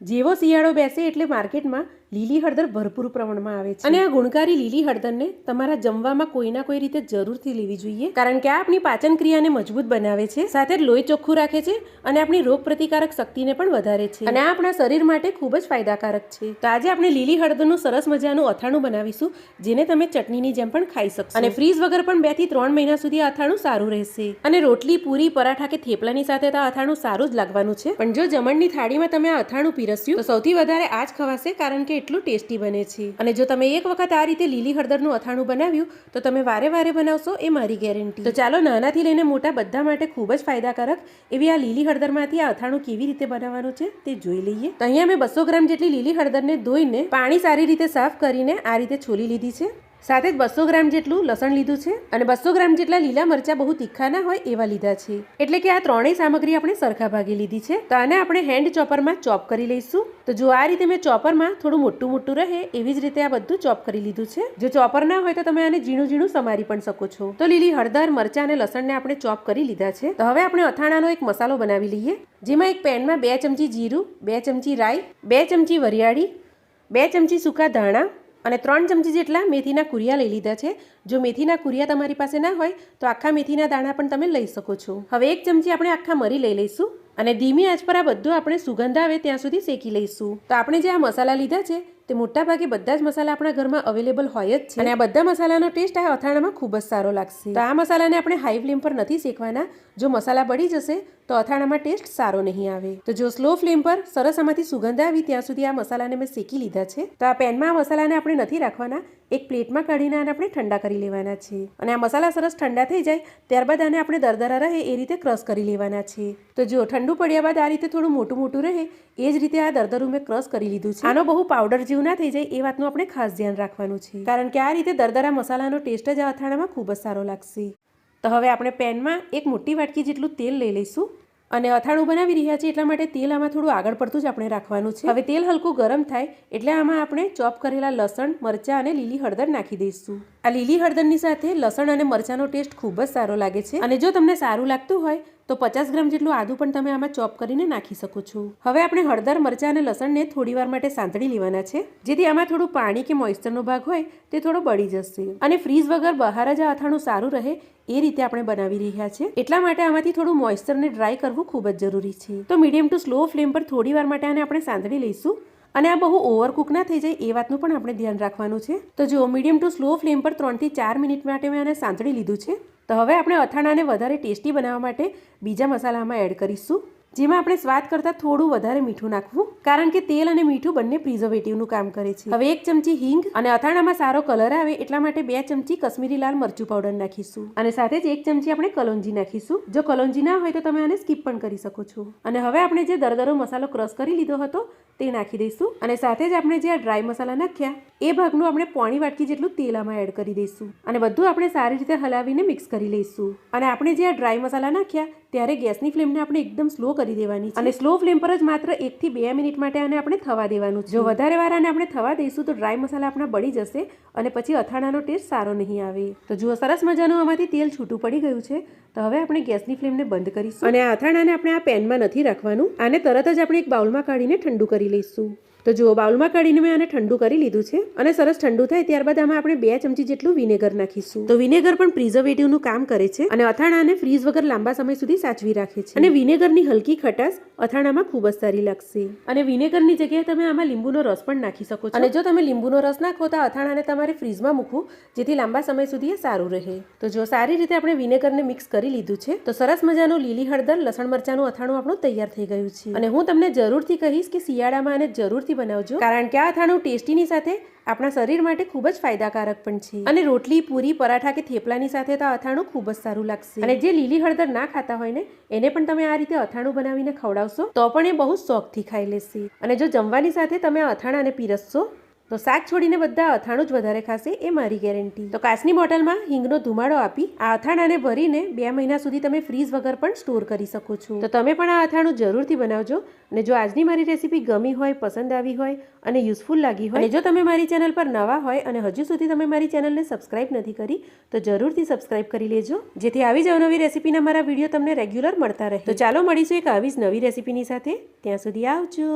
જેવો શિયાળો બેસે એટલે માર્કેટમાં લીલી હળદર ભરપૂર પ્રમાણમાં આવે છે. અને આ ગુણકારી લીલી હળદરને તમારા જમવામાં કોઈના કોઈ રીતે જરૂરથી લેવી જોઈએ, કારણ કે આ આપણી પાચન ક્રિયાને મજબૂત બનાવે છે. સાથે લોહી ચોખ્ખું રાખે છે અને આપણી રોગ પ્રતિકારક શક્તિને પણ વધારે છે. અને આ આપણા શરીર માટે ખૂબ જ ફાયદાકારક છે. તો આજે આપણે લીલી હળદરનું સરસ મજાનું અથાણું બનાવીશું, જેને તમે ચટણીની જેમ પણ ખાઈ શકશો. અને ફ્રીઝ વગર પણ બેથી ત્રણ મહિના સુધી અથાણું સારું રહેશે. અને રોટલી, પૂરી, પરાઠા કે થેપલાની સાથે તો અથાણું સારું જ લાગવાનું છે. પણ જો જમણની થાળીમાં તમે અથાણું પીરસ્યું, તો સૌથી વધારે આ જ ખવાશે, કારણ કે એટલું ટેસ્ટી બને છે. અને જો તમે એક વખત આ રીતે લીલી હળદરનું અથાણું બનાવ્યું, તો તમે વારે વારે બનાવશો એ મારી ગેરંટી. તો ચાલો નાનાથી લઈને મોટા બધા માટે ખૂબ જ ફાયદાકારક એવી આ લીલી હળદરમાંથી આ અથાણું કેવી રીતે બનાવવાનું છે તે જોઈ લઈએ. તો અહીંયા મેં બસો ગ્રામ જેટલી લીલી હળદરને ધોઈને પાણી સારી રીતે સાફ કરીને આ રીતે છોલી લીધી છે. સાથે જ બસો ગ્રામ જેટલું લસણ લીધું છે અને બસો ગ્રામ જેટલા લીલા મરચાં બહુ તીખા ના હોય એવા લીધા છે. એટલે કે આ ત્રણેય સામગ્રી આપણે સરખા ભાગે લીધી છે. તો આને આપણે હેન્ડ ચોપરમાં ચોપ કરી લઈશું. તો જો આ રીતે મેં ચોપરમાં થોડું મોટું મોટું રહે, એવી જ રીતે આ બધું ચોપ કરી લીધું છે. જો ચોપર ના હોય તો તમે આને ઝીણું ઝીણું સમારી પણ શકો છો. તો લીલી હળદર, મરચાં અને લસણને આપણે ચોપ કરી લીધા છે. તો હવે આપણે અથાણાનો એક મસાલો બનાવી લઈએ. જેમાં એક પેનમાં બે ચમચી જીરું, બે ચમચી રાઈ, બે ચમચી વરિયાળી, બે ચમચી સૂકા ધાણા અને ત્રણ ચમચી જેટલા મેથીના કુરિયા લઈ લીધા છે. જો મેથીના કુરિયા તમારી પાસે ના હોય, તો આખા મેથીના દાણા પણ તમે લઈ શકો છો. હવે એક ચમચી આપણે આખા મરી લઈ લઈશું અને ધીમી આંચ પર આ બધું આપણે સુગંધ આવે ત્યાં સુધી શેકી લઈશું. તો આપણે જે આ મસાલા લીધા છે તે મોટા ભાગે બધા જ મસાલા આપણા ઘરમાં અવેલેબલ હોય જ છે. અને આ બધા મસાલાનો ટેસ્ટ આ અથાણામાં ખૂબ જ સારો લાગશે. તો આ મસાલાને આપણે હાઈ ફ્લેમ પર નથી શેકવાના. જો મસાલા બળી જશે, તો અથાણામાં ટેસ્ટ સારો નહીં આવે. તો જો સ્લો ફ્લેમ પર સરસ આમાંથી સુગંધ આવી, ત્યાં સુધી આ મસાલાને મેં શેકી લીધા છે. તો આ પેનમાં આ મસાલાને આપણે નથી રાખવાના. એક પ્લેટમાં કાઢીને આને આપણે ઠંડા કરી લેવાના છે. અને આ મસાલા સરસ ઠંડા થઈ જાય, ત્યારબાદ આને આપણે દરદરા રહે એ રીતે ક્રશ કરી લેવાના છે. તો જો ઠંડુ પડ્યા બાદ આ રીતે થોડું મોટું મોટું રહે, એ જ રીતે આ દરદરું મેં ક્રશ કરી લીધું છે. આનો બહુ પાવડર જેવું ના થઈ જાય એ વાતનું આપણે ખાસ ધ્યાન રાખવાનું છે. કારણ કે આ રીતે દરદરા મસાલાનો ટેસ્ટ જ આ અથાણામાં ખૂબ જ સારો લાગશે. તો હવે આપણે પેનમાં એક મોટી વાટકી જેટલું તેલ લઈ લઈશું અને અથાણું બનાવી રહ્યા છીએ એટલા માટે તેલ આમાં થોડું આગળ પડતું જ આપણે રાખવાનું છે. હવે તેલ હલકું ગરમ થાય એટલે આમાં આપણે ચોપ કરેલા લસણ, મરચાં અને લીલી હળદર નાખી દઈશું. આ લીલી હળદરની સાથે લસણ અને મરચાંનો ટેસ્ટ ખૂબ જ સારો લાગે છે. અને જો તમને સારું લાગતું હોય, તો પચાસ ગ્રામ જેટલું આદું પણ તમે આમાં ચોપ કરીને નાખી શકો છો. હવે આપણે હળદર, મરચાં અને લસણને થોડીવાર માટે સાંતળી લેવાના છે. જેથી આમાં થોડું પાણી કે મોઇસ્ચરનો ભાગ હોય, તે થોડો બળી જશે. અને ફ્રીઝ વગર બહાર જ અથાણું સારું રહે, એ રીતે આપણે બનાવી રહ્યા છે. એટલા માટે આમાંથી થોડું મોઇસ્ચરને ડ્રાય કરવું ખૂબ જ જરૂરી છે. તો મીડિયમ ટુ સ્લો ફ્લેમ પર થોડી વાર માટે આને આપણે સાંતળી લઈશું. અને આ બહુ ઓવરકુક ના થઈ જાય એ વાતનું પણ આપણે ધ્યાન રાખવાનું છે. તો જો મીડિયમ ટુ સ્લો ફ્લેમ પર ત્રણથી ચાર મિનિટ માટે મેં આને સાંતળી લીધું છે. તો હવે આપણે અથાણાને વધારે ટેસ્ટી બનાવવા માટે બીજા મસાલામાં એડ કરીશું. જેમાં આપણે સ્વાદ કરતાં થોડું વધારે મીઠું નાખવું, કારણ કે તેલ અને મીઠું બંને પ્રિઝર્વેટિવનું કામ કરે છે. હવે એક ચમચી હિંગ અને અથાણામાં સારો કલર આવે એટલા માટે બે ચમચી કશ્મીરી લાલ મરચું પાવડર નાખીશું. અને સાથે જ એક ચમચી આપણે કલોંજી નાખીશું. જો કલોંજી ના હોય તો તમે આને સ્કીપ પણ કરી શકો છો. અને હવે આપણે જે દરદરો મસાલો ક્રશ કરી લીધો હતો, તે નાખી દઈશું. અને સાથે જ આપણે જે આ ડ્રાય મસાલા નાખ્યા, એ ભાગનું આપણે પોણી વાટકી જેટલું તેલ આમાં એડ કરી દઈશું. અને બધું આપણે સારી રીતે હલાવીને મિક્સ કરી લઈશું. અને આપણે જે આ ડ્રાય મસાલા નાખ્યા ત્યારે ગેસની ફ્લેમને આપણે એકદમ સ્લો કરી દેવાની અને સ્લો ફ્લેમ પર જ માત્ર એકથી બે મિનિટ માટે આને આપણે થવા દેવાનું જો વધારે વાર આને આપણે થવા દઈશું તો ડ્રાય મસાલા આપણા બળી જશે અને પછી અથાણાનો ટેસ્ટ સારો નહીં આવે. તો જુઓ સરસ મજાનું આમાંથી તેલ છૂટું પડી ગયું છે. તો હવે આપણે ગેસની ફ્લેમને બંધ કરીશું. અને આ અથાણાને આપણે આ પેનમાં નથી રાખવાનું. આને તરત જ આપણે એક બાઉલમાં કાઢીને ઠંડુ કરી લઈશું. તો જુઓ, બાઉલમાં કાઢીને મેં આને ઠંડુ કરી લીધું છે અને સરસ ઠંડુ થાય ત્યારબાદ આમાં આપણે બે ચમચી જેટલું વિનેગર નાખીશું. તો વિનેગર પણ પ્રિઝર્વેટિવનું કામ કરે છે અને અથાણાને ફ્રીઝ વગર લાંબા સમય સુધી સાચવી રાખે છે. અને વિનેગરની હલકી ખટાશ અથાણામાં ખૂબ જ સારી લાગશે. અને વિનેગરની જગ્યાએ તમે આમાં લીંબુનો રસ પણ નાખી શકો છો. અને જો તમે લીંબુનો રસ નાખો તો અથાણાને તમારે ફ્રીઝમાં મૂકવું, જેથી લાંબા સમય સુધી એ સારું રહે. તો જો સારી રીતે આપણે વિનેગરને મિક્સ કરી લીધું છે, તો સરસ મજાનું લીલી હળદર, લસણ મરચાનું અથાણું આપણું તૈયાર થઈ ગયું છે. અને હું તમને જરૂરથી કહીશ કે શિયાળામાં આને જરૂરથી બનાવજો. કારણ કે આ અથાણું ટેસ્ટીની સાથે આપણા શરીર માટે ખૂબ જ ફાયદાકારક પણ છે. અને રોટલી પૂરી પરાઠા કે થેપલાની સાથે તો આ અથાણું ખૂબ જ સારું લાગશે. અને જે લીલી હળદર ના ખાતા હોય ને એને પણ તમે આ રીતે અથાણું બનાવીને ખવડાવશો તો પણ એ બહુ શોખથી ખાઈ લેશે. અને જો જમવાની સાથે તમે આ અથાણાને પીરસશો તો શાક છોડીને બધા અથાણું જ વધારે ખાશે, એ મારી ગેરંટી. તો કાચની બોટલમાં હિંગનો ધુમાડો આપી આ અથાણાને ભરીને બે મહિના સુધી તમે ફ્રીઝ વગર પણ સ્ટોર કરી શકો છો. તો તમે પણ આ અથાણું જરૂરથી બનાવજો અને જો આજની મારી રેસીપી ગમી હોય, પસંદ આવી હોય અને યુઝફુલ લાગી હોય અને જો તમે મારી ચેનલ પર નવા હોય અને હજુ સુધી તમે મારી ચેનલને સબસ્ક્રાઇબ નથી કરી, તો જરૂરથી સબસ્ક્રાઇબ કરી લેજો. જેથી આવી જ અવનવી રેસીપીના મારા વીડિયો તમને રેગ્યુલર મળતા રહે. તો ચાલો મળીશું એક આવી જ નવી રેસીપીની સાથે. ત્યાં સુધી આવજો.